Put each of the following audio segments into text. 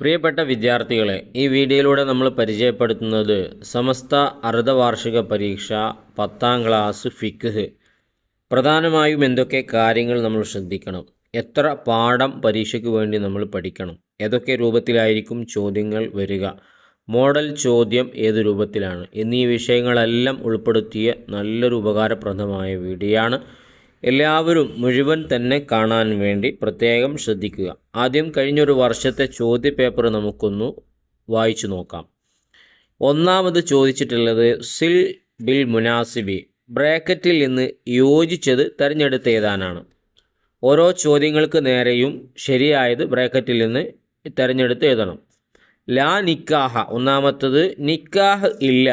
പ്രിയപ്പെട്ട വിദ്യാർത്ഥികളെ ഈ വീഡിയോയിലൂടെ നമ്മൾ പരിചയപ്പെടുത്തുന്നത് സമസ്ത അർദ്ധവാർഷിക പരീക്ഷ പത്താം ക്ലാസ് ഫിക്ഹ് പ്രധാനമായും എന്തൊക്കെ കാര്യങ്ങൾ നമ്മൾ ശ്രദ്ധിക്കണം? എത്ര പാഠം പരീക്ഷയ്ക്ക് വേണ്ടി നമ്മൾ പഠിക്കണം? ഏതൊക്കെ രൂപത്തിലായിരിക്കും ചോദ്യങ്ങൾ വരിക? മോഡൽ ചോദ്യം ഏത് രൂപത്തിലാണ്? എന്നീ വിഷയങ്ങളെല്ലാം ഉൾപ്പെടുത്തിയ നല്ലൊരു ഉപകാരപ്രദമായ വീഡിയോ ആണ് എല്ലാവരും മുഴുവൻ തന്നെ കാണാൻ വേണ്ടി പ്രത്യേകം ശ്രദ്ധിക്കുക. ആദ്യം കഴിഞ്ഞൊരു വർഷത്തെ ചോദ്യപേപ്പർ നമുക്കൊന്ന് വായിച്ചു നോക്കാം. ഒന്നാമത് ചോദിച്ചിട്ടുള്ളത് സിൽ ബിൽ മുനാസിബി ബ്രാക്കറ്റിൽ നിന്ന് യോജിച്ചത് തിരഞ്ഞെടുത്ത് ഏതാനാണ് ഓരോ ചോദ്യങ്ങൾക്ക് നേരെയും ശരിയായത് ബ്രാക്കറ്റിൽ നിന്ന് തിരഞ്ഞെടുത്ത് എഴുതണം. ലാ നിക്കാഹ ഒന്നാമത്തത് നിക്കാഹ് ഇല്ല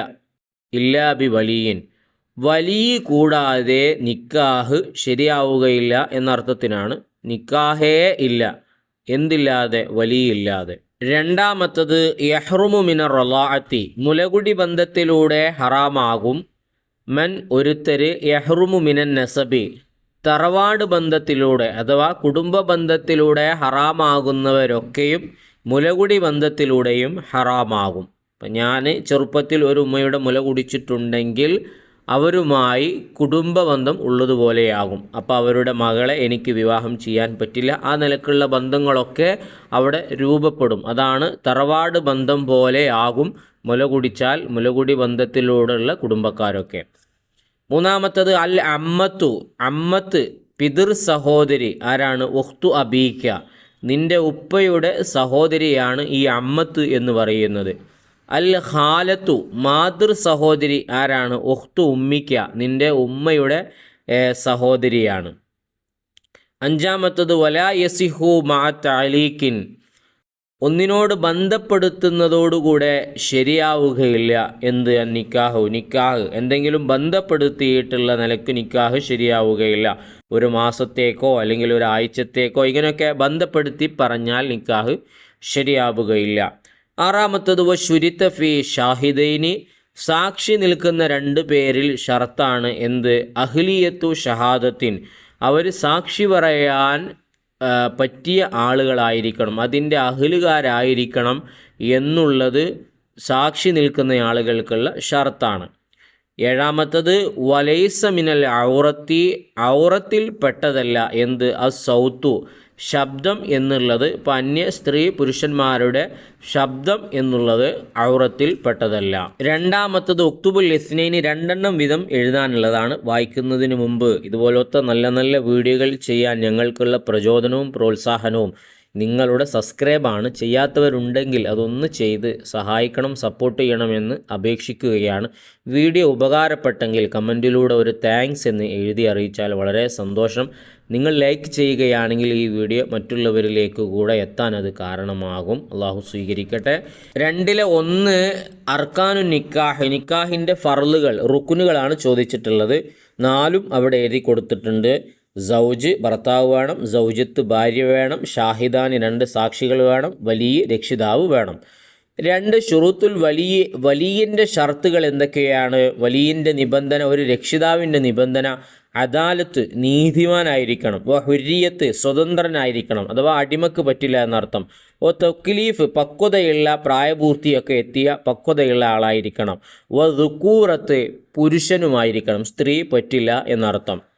ഇല്ലാ ബി വലിയൻ വലിയ കൂടാതെ നിക്കാഹ് ശരിയാവുകയില്ല എന്നർത്ഥത്തിനാണ്. നിക്കാഹേ ഇല്ല. എന്തില്ലാതെ വലിയില്ലാതെ. രണ്ടാമത്തത് യഹ്റുമു മിന റൊലാഅത്തി. മുലകുടി ബന്ധത്തിലൂടെ ഹറാമാകും. മൻ ഒരുത്തര് യഹ്റുമു മിനൻ നസബി. തറവാട് ബന്ധത്തിലൂടെ അഥവാ കുടുംബ ബന്ധത്തിലൂടെ ഹറാമാകുന്നവരൊക്കെയും മുലകുടി ബന്ധത്തിലൂടെയും ഹറാമാകും. ഞാൻ ചെറുപ്പത്തിൽ ഒരു ഉമ്മയുടെ മുല കുടിച്ചിട്ടുണ്ടെങ്കിൽ അവരുമായി കുടുംബ ബന്ധം ഉള്ളതുപോലെയാകും. അപ്പോൾ അവരുടെ മകളെ എനിക്ക് വിവാഹം ചെയ്യാൻ പറ്റില്ല. ആ നിലക്കുള്ള ബന്ധങ്ങളൊക്കെ അവിടെ രൂപപ്പെടും. അതാണ് തറവാട് ബന്ധം പോലെ ആകും മുല കുടിച്ചാൽ മുലകുടി ബന്ധത്തിലൂടെയുള്ള കുടുംബക്കാരൊക്കെ. മൂന്നാമത്തത് അൽ അമ്മത്തു. അമ്മത്ത് പിതൃ സഹോദരി. ആരാണ്? ഒഹ്തു അബീക്ക. നിന്റെ ഉപ്പയുടെ സഹോദരിയാണ് ഈ അമ്മത്ത് എന്ന് പറയുന്നത്. അൽ ഖാലത്തു മാതൃ സഹോദരി ആരാണ്? ഒഹ്തു ഉമ്മിക്ക നിന്റെ ഉമ്മയുടെ സഹോദരിയാണ്. അഞ്ചാമത്തത് വലാ യസിഹു മാ താലീക്കിൻ ഒന്നിനോട് ബന്ധപ്പെടുത്തുന്നതോടുകൂടെ ശരിയാവുകയില്ല. എന്ത്? നിക്കാഹു നിക്കാഹ്. എന്തെങ്കിലും ബന്ധപ്പെടുത്തിയിട്ടുള്ള നിലയ്ക്ക് നിക്കാഹ് ശരിയാവുകയില്ല. ഒരു മാസത്തേക്കോ അല്ലെങ്കിൽ ഒരു ആഴ്ചത്തേക്കോ ഇങ്ങനെയൊക്കെ ബന്ധപ്പെടുത്തി പറഞ്ഞാൽ നിക്കാഹ് ശരിയാവുകയില്ല. ആറാമത്തത് വശുരിത്ത ഫി ഷാഹിദൈനി സാക്ഷി നിൽക്കുന്ന രണ്ട് പേരിൽ ഷർത്താണ് എന്ത്? അഹ്ലിയത്തു ഷഹാദത്തിൻ. അവർ സാക്ഷി പറയാൻ പറ്റിയ ആളുകളായിരിക്കണം അതിന്റെ അഹലുകാരായിരിക്കണം എന്നുള്ളത് സാക്ഷി നിൽക്കുന്ന ആളുകൾക്കുള്ള ഷർത്താണ് ഏഴാമത്തത് വലൈസ മിനൽ ഔറത്തി ഔറത്തിൽ പെട്ടതല്ല എന്ത്? അസൗത്തു. ശബ്ദം എന്നുള്ളത് ഇപ്പം അന്യ സ്ത്രീ പുരുഷന്മാരുടെ ശബ്ദം എന്നുള്ളത് ഔറത്തിൽ പെട്ടതല്ല. രണ്ടാമത്തത് ഒക്തുബുൽ ഇസ്നൈന് രണ്ടെണ്ണം വീതം എഴുതാനുള്ളതാണ് വായിക്കുന്നതിന് മുമ്പ്. ഇതുപോലത്തെ നല്ല നല്ല വീഡിയോകൾ ചെയ്യാൻ ഞങ്ങൾക്കുള്ള പ്രചോദനവും പ്രോത്സാഹനവും നിങ്ങളുടെ സബ്സ്ക്രൈബാണ്. ചെയ്യാത്തവരുണ്ടെങ്കിൽ അതൊന്ന് ചെയ്ത് സഹായിക്കണം സപ്പോർട്ട് ചെയ്യണമെന്ന് അപേക്ഷിക്കുകയാണ്. വീഡിയോ ഉപകാരപ്പെട്ടെങ്കിൽ കമന്റിലൂടെ ഒരു താങ്ക്സ് എന്ന് എഴുതി അറിയിച്ചാൽ വളരെ സന്തോഷം. നിങ്ങൾ ലൈക്ക് ചെയ്യുകയാണെങ്കിൽ ഈ വീഡിയോ മറ്റുള്ളവരിലേക്ക് കൂടെ എത്താൻ അത് കാരണമാകും. അള്ളാഹു സ്വീകരിക്കട്ടെ. രണ്ടിലെ ഒന്ന് അർക്കാനു നിക്കാഹ്. നിക്കാഹിന്റെ ഫറലുകൾ റുക്കുനുകളാണ് ചോദിച്ചിട്ടുള്ളത്. നാലും അവിടെ എഴുതി കൊടുത്തിട്ടുണ്ട്. സൗജ് ഭർത്താവ് വേണം സൗജത്ത് ഭാര്യ വേണം ഷാഹിദാന് രണ്ട് സാക്ഷികൾ വേണം വലിയ രക്ഷിതാവ് വേണം. രണ്ട് ഷുറൂത്തുൽ വലിയ വലിയന്റെ ഷർത്തുകൾ എന്തൊക്കെയാണ്? വലിയന്റെ നിബന്ധന ഒരു രക്ഷിതാവിന്റെ നിബന്ധന അദാലത്ത് നീതിമാനായിരിക്കണം വ ഹുരിയത്ത് സ്വതന്ത്രനായിരിക്കണം അഥവാ അടിമക്ക് പറ്റില്ല എന്നർത്ഥം. ഓ തൊക്കിലീഫ് പക്വതയുള്ള പ്രായപൂർത്തിയൊക്കെ എത്തിയ പക്വതയുള്ള ആളായിരിക്കണം. വ റുക്കൂറത്ത് പുരുഷനുമായിരിക്കണം സ്ത്രീ പറ്റില്ല എന്നർത്ഥം.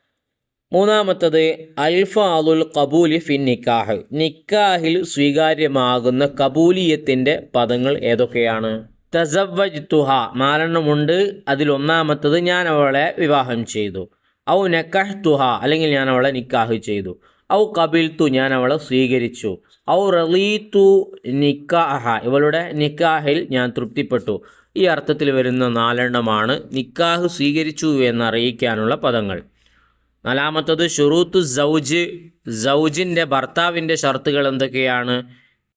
മൂന്നാമത്തത് അൽഫാദുൽ കബൂലി ഫിൻ നിക്കാഹ്. നിക്കാഹിൽ സ്വീകാര്യമാകുന്ന കബൂലിയത്തിന്റെ പദങ്ങൾ ഏതൊക്കെയാണ്? തസവജ് തുഹ നാലെണ്ണമുണ്ട് അതിൽ ഒന്നാമത്തത് ഞാൻ അവളെ വിവാഹം ചെയ്തു. ഔ നക്കഹ് തുഹ അല്ലെങ്കിൽ ഞാൻ അവളെ നിക്കാഹ് ചെയ്തു. ഔ കബിൽത്തു ഞാൻ അവളെ സ്വീകരിച്ചു. ഔ റലീത്തു നിക്കാഹ ഇവളുടെ നിക്കാഹിൽ ഞാൻ തൃപ്തിപ്പെട്ടു. ഈ അർത്ഥത്തിൽ വരുന്ന നാലെണ്ണമാണ് നിക്കാഹ് സ്വീകരിച്ചു എന്നറിയിക്കാനുള്ള പദങ്ങൾ. നാലാമത്തത് ഷുറൂത്തു സൗജ് സൗജിന്റെ ഭർത്താവിന്റെ ഷർത്തുകൾ എന്തൊക്കെയാണ്?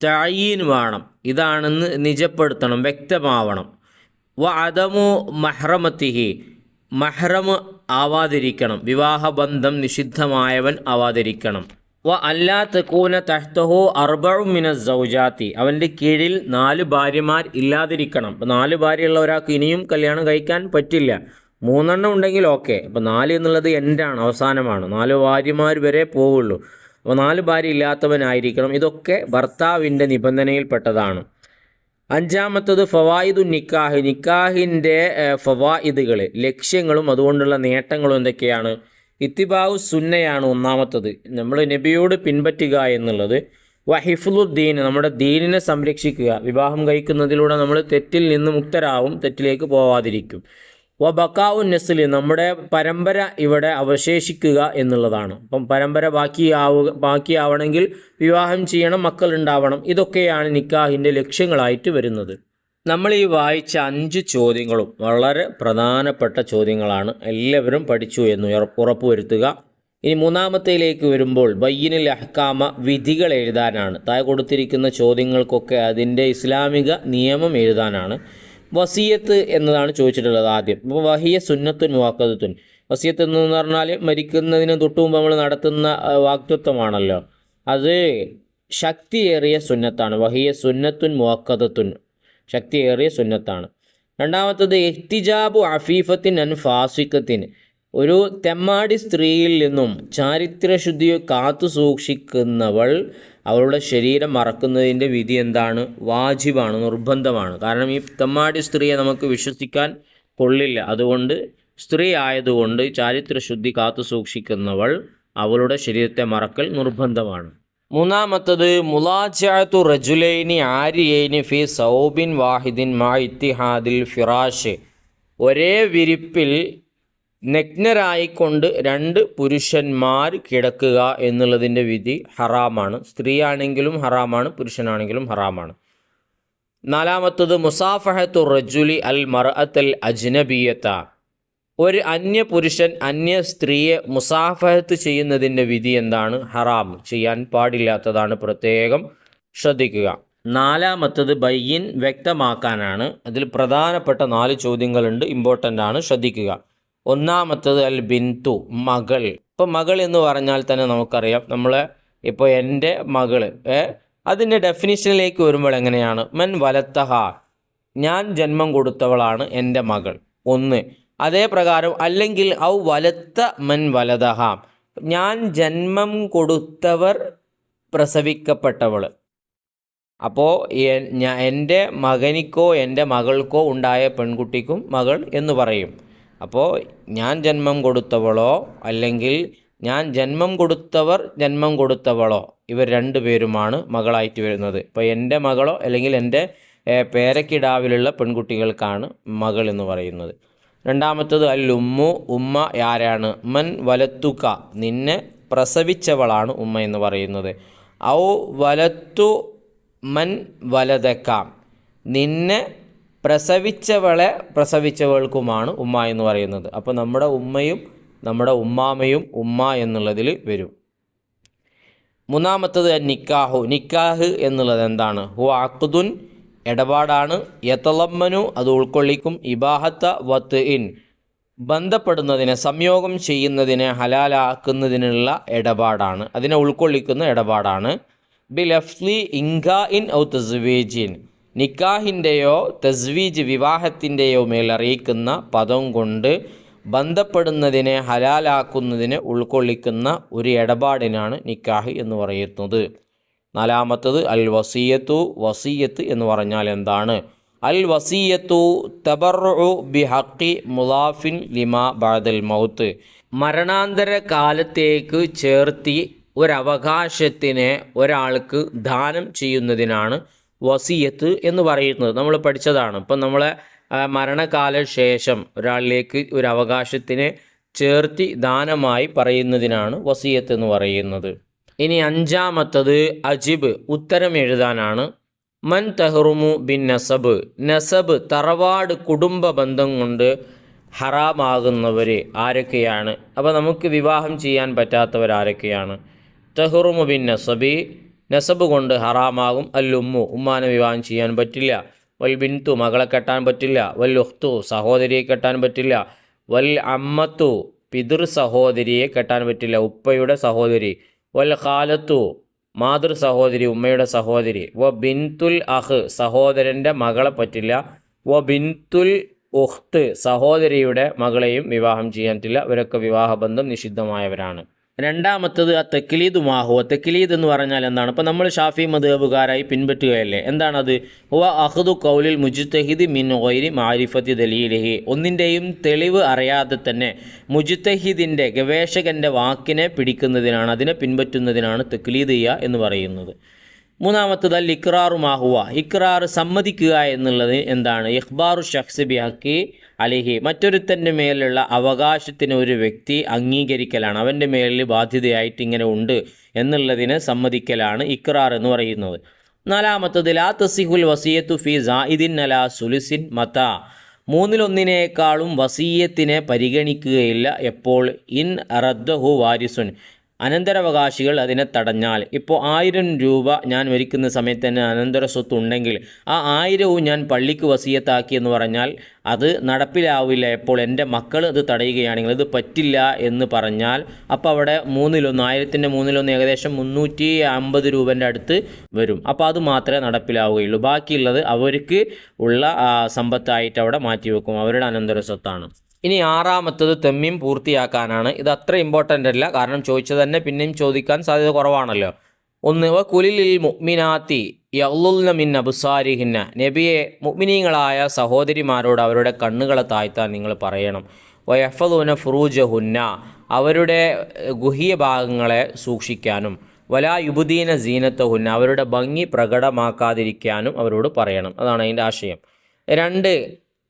തഴീൻ വേണം. ഇതാണെന്ന് നിജപ്പെടുത്തണം വ്യക്തമാവണം. വ അതമു മഹ്റമത്തിഹി മഹ്റം ആവാതിരിക്കണം. വിവാഹബന്ധം നിഷിദ്ധമായവൻ ആവാതിരിക്കണം. വ അല്ലാ തെക്കൂന തഹ്തഹോ അർബമിന സൗജാത്തി. അവന്റെ കീഴിൽ നാല് ഭാര്യമാർ ഇല്ലാതിരിക്കണം. നാല് ഭാര്യയുള്ള ഒരാൾക്ക് ഇനിയും കല്യാണം കഴിക്കാൻ പറ്റില്ല. മൂന്നെണ്ണം ഉണ്ടെങ്കിൽ ഓക്കെ അപ്പം നാല് എന്നുള്ളത് എന്റാണ് അവസാനമാണ്. നാല് ഭാര്യമാർ വരെ പോവുള്ളൂ. അപ്പോൾ നാല് ഭാര്യ ഇല്ലാത്തവനായിരിക്കണം. ഇതൊക്കെ ഭർത്താവിന്റെ നിബന്ധനയിൽപ്പെട്ടതാണ്. അഞ്ചാമത്തത് ഫവായിദു നിക്കാഹ്. നിക്കാഹിന്റെ ഫവായിദുകൾ ലക്ഷ്യങ്ങളും അതുകൊണ്ടുള്ള നേട്ടങ്ങളും എന്തൊക്കെയാണ്? ഇത്തിബാവു സുന്നയാണ് ഒന്നാമത്തത്. നമ്മൾ നബിയോട് പിൻപറ്റുക എന്നുള്ളത് വഹിഫുദ്ദീൻ നമ്മുടെ ദീനിനെ സംരക്ഷിക്കുക. വിവാഹം കഴിക്കുന്നതിലൂടെ നമ്മൾ തെറ്റിൽ നിന്ന് മുക്തരാവും തെറ്റിലേക്ക് പോവാതിരിക്കും. വ നെസ്ലി നമ്മുടെ പരമ്പര ഇവിടെ അവശേഷിക്കുക എന്നുള്ളതാണ്. അപ്പം പരമ്പര ബാക്കിയാവുക ബാക്കിയാവണമെങ്കിൽ വിവാഹം ചെയ്യണം മക്കൾ ഉണ്ടാവണം ഇതൊക്കെയാണ് നിക്കാഹിന്റെ ലക്ഷ്യങ്ങളായിട്ട് വരുന്നത്. നമ്മൾ ഈ വായിച്ച അഞ്ച് ചോദ്യങ്ങളും വളരെ പ്രധാനപ്പെട്ട ചോദ്യങ്ങളാണ്. എല്ലാവരും പഠിച്ചു എന്ന് ഉറപ്പ് ഉറപ്പുവരുത്തുക. ഇനി മൂന്നാമത്തേലേക്ക് വരുമ്പോൾ ബയ്യനിൽ അഹ്കാമ വിധികൾ എഴുതാനാണ്. താഴെ കൊടുത്തിരിക്കുന്ന ചോദ്യങ്ങൾക്കൊക്കെ അതിന്റെ ഇസ്ലാമിക നിയമം എഴുതാനാണ്. വസീയത്ത് എന്നതാണ് ചോദിച്ചിട്ടുള്ളത് ആദ്യം. അപ്പോൾ വഹിയ സുന്നത്തുൻ വാക്കത്തുൻ വസീയത്ത് എന്ന് പറഞ്ഞാൽ മരിക്കുന്നതിന് തൊട്ടു മുമ്പ് നമ്മൾ നടത്തുന്ന വാക്തത്വമാണല്ലോ അത് ശക്തിയേറിയ സുന്നത്താണ്. വഹിയ സുന്നത്തുൻ മുവക്കതത്തുൻ ശക്തിയേറിയ സുന്നത്താണ്. രണ്ടാമത്തത് എഹ്തിജാബു അഫീഫത്തിൻ അൻ ഫാസിക്കത്തിന് ഒരു തെമ്മാടി സ്ത്രീയിൽ നിന്നും ചാരിത്രശുദ്ധി കാത്തു സൂക്ഷിക്കുന്നവൾ അവളുടെ ശരീരം മറക്കുന്നതിന്റെ വിധി എന്താണ്? വാജിബാണ് നിർബന്ധമാണ്. കാരണം ഈ തെമ്മാടി സ്ത്രീയെ നമുക്ക് വിശ്വസിക്കാൻ കൊള്ളില്ല. അതുകൊണ്ട് സ്ത്രീ ആയതുകൊണ്ട് ചാരിത്രശുദ്ധി കാത്തു സൂക്ഷിക്കുന്നവൾ അവളുടെ ശരീരത്തെ മറക്കൽ നിർബന്ധമാണ്. മൂന്നാമത്തത് മുലാജാത്തു റജുലൈനി ആര്യൈനി ഫി സൗബിൻ വാഹിദിൻ മാ ഇത്തിഹാദിൽ ഫിറാഷ്. ഒരേ വിരിപ്പിൽ നഗ്നരായിക്കൊണ്ട് രണ്ട് പുരുഷന്മാർ കിടക്കുക എന്നുള്ളതിന്റെ വിധി ഹറാമാണ്. സ്ത്രീയാണെങ്കിലും ഹറാമാണ് പുരുഷനാണെങ്കിലും ഹറാമാണ്. നാലാമത്തത് മുസാഫഹത്തു റജുലി അൽ മർഅത്തൽ അജ്നബിയത്ത. ഒരു അന്യ പുരുഷൻ അന്യ സ്ത്രീയെ മുസാഫഹത്ത് ചെയ്യുന്നതിന്റെ വിധി എന്താണ്? ഹറാം ചെയ്യാൻ പാടില്ലാത്തതാണ് പ്രത്യേകം ശ്രദ്ധിക്കുക. നാലാമത്തത് ബയ്യൻ വ്യക്തമാക്കാനാണ്. അതിൽ പ്രധാനപ്പെട്ട നാല് ചോദ്യങ്ങളുണ്ട് ഇമ്പോർട്ടന്റ് ആണ് ശ്രദ്ധിക്കുക. ഒന്നാമത്തത് അൽ ബിന്തു മകൾ. ഇപ്പോൾ മകൾ എന്ന് പറഞ്ഞാൽ തന്നെ നമുക്കറിയാം. നമ്മളെ ഇപ്പോൾ എന്റെ മകൾ അതിന്റെ ഡെഫിനിഷനിലേക്ക് വരുമ്പോൾ എങ്ങനെയാണ്? മൻ വലത്തഹ ഞാൻ ജന്മം കൊടുത്തവളാണ് എന്റെ മകൾ. ഒന്ന്. അതേ പ്രകാരം അല്ലെങ്കിൽ ഔ വലത്ത മൻ വലതഹ ഞാൻ ജന്മം കൊടുത്തവർ പ്രസവിക്കപ്പെട്ടവൾ അപ്പോൾ എന്റെ മകനിക്കോ എന്റെ മകൾക്കോ ഉണ്ടായ പെൺകുട്ടിക്കും മകൾ എന്ന് പറയും. അപ്പോൾ ഞാൻ ജന്മം കൊടുത്തവളോ അല്ലെങ്കിൽ ഞാൻ ജന്മം കൊടുത്തവർ ജന്മം കൊടുത്തവളോ ഇവർ രണ്ടു പേരുമാണ് മകളായിട്ട് വരുന്നത്. ഇപ്പോൾ എന്റെ മകളോ അല്ലെങ്കിൽ എന്റെ പേരക്കിടാവിലുള്ള പെൺകുട്ടികൾക്കാണ് മകൾ എന്ന് പറയുന്നത്. രണ്ടാമത്തത് അൽ ഉമ്മു ഉമ്മ ആരാണ് മൻ വലത്തുക നിന്നെ പ്രസവിച്ചവളാണ് ഉമ്മ എന്ന് പറയുന്നത്. ഔ വലത്തു മൻ വലതക്കാം നിന്നെ പ്രസവിച്ചവളെ പ്രസവിച്ചവൾക്കുമാണ് ഉമ്മ എന്ന് പറയുന്നത്. അപ്പോൾ നമ്മുടെ ഉമ്മയും നമ്മുടെ ഉമ്മാമയും ഉമ്മ എന്നുള്ളതിൽ വരും. മൂന്നാമത്തത് നിക്കാഹു. നിക്കാഹ് എന്നുള്ളത് എന്താണ്? ഹു അഖ്ദുൻ ഇടപാടാണ്. യത്തലമ്മനു അത് ഉൾക്കൊള്ളിക്കും. ഇബാഹത്ത വത്ത് ഇൻ ബന്ധപ്പെടുന്നതിനെ സംയോഗം ചെയ്യുന്നതിനെ ഹലാലാക്കുന്നതിനുള്ള ഇടപാടാണ്. അതിനെ ഉൾക്കൊള്ളിക്കുന്ന ഇടപാടാണ്. ബിലഫ്ലി ഇൻകാ ഇൻ ഔ തസ്വീജിൻ. നിക്കാഹിന്റെയോ തസ്വീജ് വിവാഹത്തിന്റെയോ മേൽ അറിയിക്കുന്ന പദം കൊണ്ട് ബന്ധപ്പെടുന്നതിനെ ഹലാലാക്കുന്നതിനെ ഉൾക്കൊള്ളിക്കുന്ന ഒരു ഇടപാടിനാണ് നിക്കാഹ് എന്ന് പറയുന്നത്. നാലാമത്തത് അൽ വസീയത്തു വസീയത്ത് എന്ന് പറഞ്ഞാൽ എന്താണ്? അൽ വസീയത്തു തബറു ബി ഹക്കി മുലാഫിൻ ലിമ ബഅദൽ മൗത്ത്. മരണാന്തര കാലത്തേക്ക് ചേർത്തി ഒരവകാശത്തിനെ ഒരാൾക്ക് ദാനം ചെയ്യുന്നതിനാണ് വസീയത്ത് എന്ന് പറയുന്നത് നമ്മൾ പഠിച്ചതാണ്. ഇപ്പം നമ്മളെ മരണകാല ശേഷം ഒരാളിലേക്ക് ഒരു അവകാശത്തിനെ ചേർത്തി ദാനമായി പറയുന്നതിനാണ് വസീയത്ത് എന്ന് പറയുന്നത്. ഇനി അഞ്ചാമത്തത് അജിബ് ഉത്തരം എഴുതാനാണ്. മൻ തെഹ്റുമു ബിൻ നസബ്. നസബ് തറവാട് കുടുംബ ബന്ധം കൊണ്ട് ഹറാമാകുന്നവർ ആരൊക്കെയാണ്? അപ്പോൾ നമുക്ക് വിവാഹം ചെയ്യാൻ പറ്റാത്തവർ ആരൊക്കെയാണ് തെഹ്റുമു ബിൻ നസബി നസബ് കൊണ്ട് ഹറാമാകും. അൽ ഉമ്മു ഉമ്മാനെ വിവാഹം ചെയ്യാൻ പറ്റില്ല. വൽ ബിൻതു മകളെ കെട്ടാൻ പറ്റില്ല. വൽ ഉഹ്തു സഹോദരിയെ കെട്ടാൻ പറ്റില്ല. വൽ അമ്മത്തു പിതൃ സഹോദരിയെ കെട്ടാൻ പറ്റില്ല. ഉപ്പയുടെ സഹോദരി. വൽ ഖാലത്തു മാതൃ സഹോദരി ഉമ്മയുടെ സഹോദരി. വ ബിൻതുൽ അഹ് സഹോദരന്റെ മകളെ പറ്റില്ല. വ ബിൻതുൽ ഉഹ്ത്ത് സഹോദരിയുടെ മകളെയും വിവാഹം ചെയ്യാൻ പറ്റില്ല. ഇവരൊക്കെ വിവാഹബന്ധം നിഷിദ്ധമായവരാണ്. രണ്ടാമത്തത് ആ തെക്കിലീദ് മാഹുവ തെക്കിലീദ് എന്ന് പറഞ്ഞാൽ എന്താണ്? ഇപ്പോൾ നമ്മൾ ഷാഫി മദേബുകാരായി പിൻപറ്റുകയല്ലേ? എന്താണത്? വ അഹ്ദു കൗലിൽ മുജിത്തഹിദ് മിൻ ഒയിരി മാരിഫത്തി ദലീലഹി. ഒന്നിന്റെയും തെളിവ് അറിയാതെ തന്നെ മുജിത്തഹിദിന്റെ ഗവേഷകന്റെ വാക്കിനെ പിടിക്കുന്നതിനാണ് അതിനെ പിൻപറ്റുന്നതിനാണ് തെക്കിലീദ് ചെയ്യുക എന്ന് പറയുന്നത്. മൂന്നാമത്തത് അൽ ഇക്രാറു മാഹുവ ഇക്രാർ സമ്മതിക്കുക എന്നുള്ളത് എന്താണ്? ഇഖ്ബാറു ഷഖ്സ് ബി ഹക്കി അലിഹി. മറ്റൊരുത്തന്റെ മേലുള്ള അവകാശത്തിന് ഒരു വ്യക്തി അംഗീകരിക്കലാണ്. അവന്റെ മേലിൽ ബാധ്യതയായിട്ട് ഇങ്ങനെ ഉണ്ട് എന്നുള്ളതിന് സമ്മതിക്കലാണ് ഇക്രാർ എന്ന് പറയുന്നത്. നാലാമത്തത് ലാ തസിഹുൽ വസീയത്തു ഫി സായിദിൻ അല സുലിസിൻ മത. മൂന്നിലൊന്നിനേക്കാളും വസീയത്തിനെ പരിഗണിക്കുകയില്ല എപ്പോൾ? ഇൻ റദ്ദഹു വാരിസുൻ. അനന്തരാവകാശികൾ അതിനെ തടഞ്ഞാൽ. ഇപ്പോൾ ആയിരം രൂപ ഞാൻ മരിക്കുന്ന സമയത്ത് തന്നെ അനന്തര സ്വത്ത് ഉണ്ടെങ്കിൽ ആ ആയിരവും ഞാൻ പള്ളിക്ക് വസീയത്താക്കി എന്ന് പറഞ്ഞാൽ അത് നടപ്പിലാവില്ല. എപ്പോൾ എന്റെ മക്കൾ അത് തടയുകയാണെങ്കിൽ ഇത് പറ്റില്ല എന്ന് പറഞ്ഞാൽ അപ്പോൾ അവിടെ മൂന്നിലൊന്ന് ആയിരത്തിന്റെ മൂന്നിലൊന്ന് ഏകദേശം മുന്നൂറ്റി അമ്പത് രൂപന്റെ അടുത്ത് വരും. അപ്പോൾ അത് മാത്രമേ നടപ്പിലാവുകയുള്ളൂ. ബാക്കിയുള്ളത് അവർക്ക് ഉള്ള സമ്പത്തായിട്ട് അവിടെ മാറ്റിവെക്കും. അവരുടെ അനന്തര സ്വത്താണ്. ഇനി ആറാമത്തത് തെമ്മീം പൂർത്തിയാക്കാനാണ്. ഇത് അത്ര ഇമ്പോർട്ടന്റ് അല്ല. കാരണം ചോദിച്ചത് തന്നെ പിന്നെയും ചോദിക്കാൻ സാധ്യത കുറവാണല്ലോ. ഒന്ന് വ കുലിലിൽ മുഅ്മിനാത്തി യള്ളുൽന മിൻ അബുസാരിഹിന്ന. നബിയെ മുഗ്മിനീങ്ങളായ സഹോദരിമാരോട് അവരുടെ കണ്ണുകളെ താഴ്ത്താൻ നിങ്ങൾ പറയണം. വയഫദുന ഫുറൂജഹുന്ന. അവരുടെ ഗുഹ്യ ഭാഗങ്ങളെ സൂക്ഷിക്കാനും. വലാ യുബുദീന സീനത്തഹുന്ന. അവരുടെ ഭംഗി പ്രകടമാക്കാതിരിക്കാനും അവരോട് പറയണം. അതാണ് അതിന്റെ ആശയം. രണ്ട്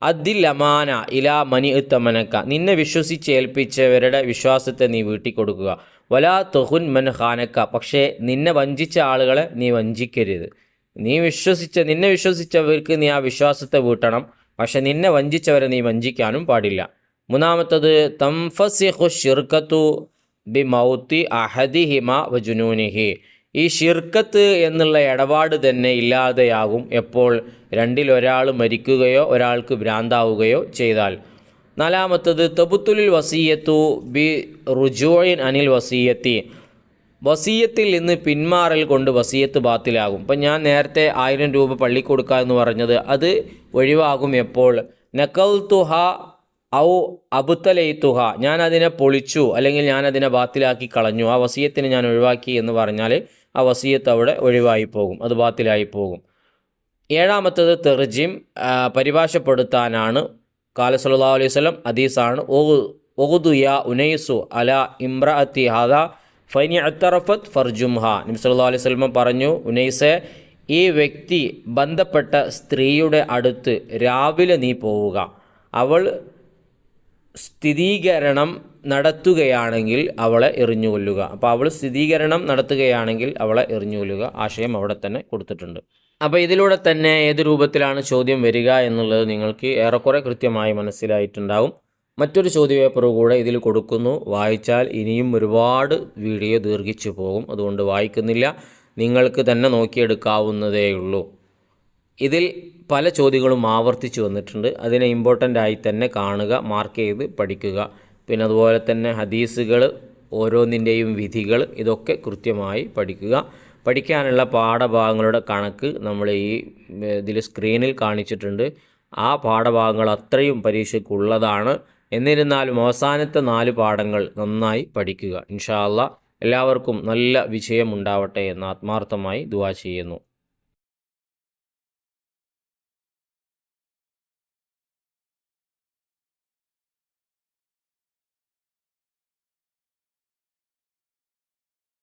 അദിൽ അമാന ഇലാ മനി ഉത്തമനക്ക നിന്നെ വിശ്വസിച്ചേൽപ്പിച്ചവരുടെ വിശ്വാസത്തെ നീ വീട്ടി കൊടുക്കുക വലാ തൊഹുൻ മൻ ഖാനക്ക. പക്ഷേ നിന്നെ വഞ്ചിച്ച ആളുകളെ നീ വഞ്ചിക്കരുത്. നീ വിശ്വസിച്ച നിന്നെ വിശ്വസിച്ചവർക്ക് നീ ആ വിശ്വാസത്തെ വീട്ടണം. പക്ഷെ നിന്നെ വഞ്ചിച്ചവരെ നീ വഞ്ചിക്കാനും പാടില്ല. മൂന്നാമത്തത് തംഫസിഹു ഷിർക്കത്തു ബി മൗത്തി അഹദിഹിമ വജുനൂനിഹി ഈ ഷിർക്കത്ത് എന്നുള്ള ഇടപാട് തന്നെ ഇല്ലാതെയാകും എപ്പോൾ രണ്ടിലൊരാൾ മരിക്കുകയോ ഒരാൾക്ക് ഭ്രാന്താവുകയോ ചെയ്താൽ. നാലാമത്തത് തബുത്തുലിൽ വസീയത്തു ബി റുജോയിൻ അനിൽ വസീയത്തി. വസീയത്തിൽ നിന്ന് പിന്മാറൽ കൊണ്ട് വസീയത്ത് ബാത്തിലാകും. ഇപ്പം ഞാൻ നേരത്തെ ആയിരം രൂപ പള്ളി കൊടുക്കുക എന്ന് പറഞ്ഞത് അത് ഒഴിവാകും എപ്പോൾ? നക്കൽ തുഹ ഔ അബുത്തലൈത്തുഹ. ഞാൻ അതിനെ പൊളിച്ചു അല്ലെങ്കിൽ ഞാൻ അതിനെ ബാത്തിലാക്കി കളഞ്ഞു. ആ വസീയത്തിന് ഞാൻ ഒഴിവാക്കി എന്ന് പറഞ്ഞാൽ ആ വസീയത്ത് അവിടെ ഒഴിവായി പോകും അത് ബാത്തിലായി പോകും ഏഴാമത്തത് തെർജിം പരിഭാഷപ്പെടുത്താനാണ് കാല സല്ലല്ലാഹു അലൈഹി വസല്ലം അദീസാണ് ഒഹുദു യാ ഉനൈസു അല ഇമ്രഅത്തി ഹദ ഫൈനി അത്തറഫത്ത് ഫർജുംഹ. നബി സല്ലല്ലാഹു അലൈഹി വസല്ലം പറഞ്ഞു ഉനൈസെ ഈ വ്യക്തി ബന്ധപ്പെട്ട സ്ത്രീയുടെ അടുത്ത് രാവിലെ നീ പോവുക. അവൾ സ്ഥിരീകരണം നടത്തുകയാണെങ്കിൽ അവളെ എറിഞ്ഞുകൊല്ലുക. അപ്പോൾ അവൾ സ്ഥിരീകരണം നടത്തുകയാണെങ്കിൽ അവളെ എറിഞ്ഞുകൊല്ലുക. ആശയം അവിടെ തന്നെ കൊടുത്തിട്ടുണ്ട്. അപ്പോൾ ഇതിലൂടെ തന്നെ ഏത് രൂപത്തിലാണ് ചോദ്യം വരിക എന്നുള്ളത് നിങ്ങൾക്ക് ഏറെക്കുറെ കൃത്യമായി മനസ്സിലായിട്ടുണ്ടാവും. മറ്റൊരു ചോദ്യപേപ്പർ കൂടെ ഇതിൽ കൊടുക്കുന്നു. വായിച്ചാൽ ഇനിയും ഒരുപാട് വീഡിയോ ദീർഘിച്ചു പോകും. അതുകൊണ്ട് വായിക്കുന്നില്ല. നിങ്ങൾക്ക് തന്നെ നോക്കിയെടുക്കാവുന്നതേ ഉള്ളൂ. ഇതിൽ പല ചോദ്യങ്ങളും ആവർത്തിച്ച് വന്നിട്ടുണ്ട്. അതിനെ ഇമ്പോർട്ടന്റ് ആയി തന്നെ കാണുക മാർക്ക് ചെയ്ത് പഠിക്കുക. പിന്നെ അതുപോലെ തന്നെ ഹദീസുകൾ ഓരോന്നിന്റെയും വിധികൾ ഇതൊക്കെ കൃത്യമായി പഠിക്കുക. പഠിക്കാനുള്ള പാഠഭാഗങ്ങളുടെ കണക്ക് നമ്മൾ ഈ ഇതിൽ സ്ക്രീനിൽ കാണിച്ചിട്ടുണ്ട്. ആ പാഠഭാഗങ്ങൾ അത്രയും പരീക്ഷയ്ക്കുള്ളതാണ്. എന്നിരുന്നാലും അവസാനത്തെ നാല് പാഠങ്ങൾ നന്നായി പഠിക്കുക. ഇൻഷാല്ല എല്ലാവർക്കും നല്ല വിജയം ഉണ്ടാവട്ടെ എന്ന് ആത്മാർത്ഥമായി ദുവാ ചെയ്യുന്നു.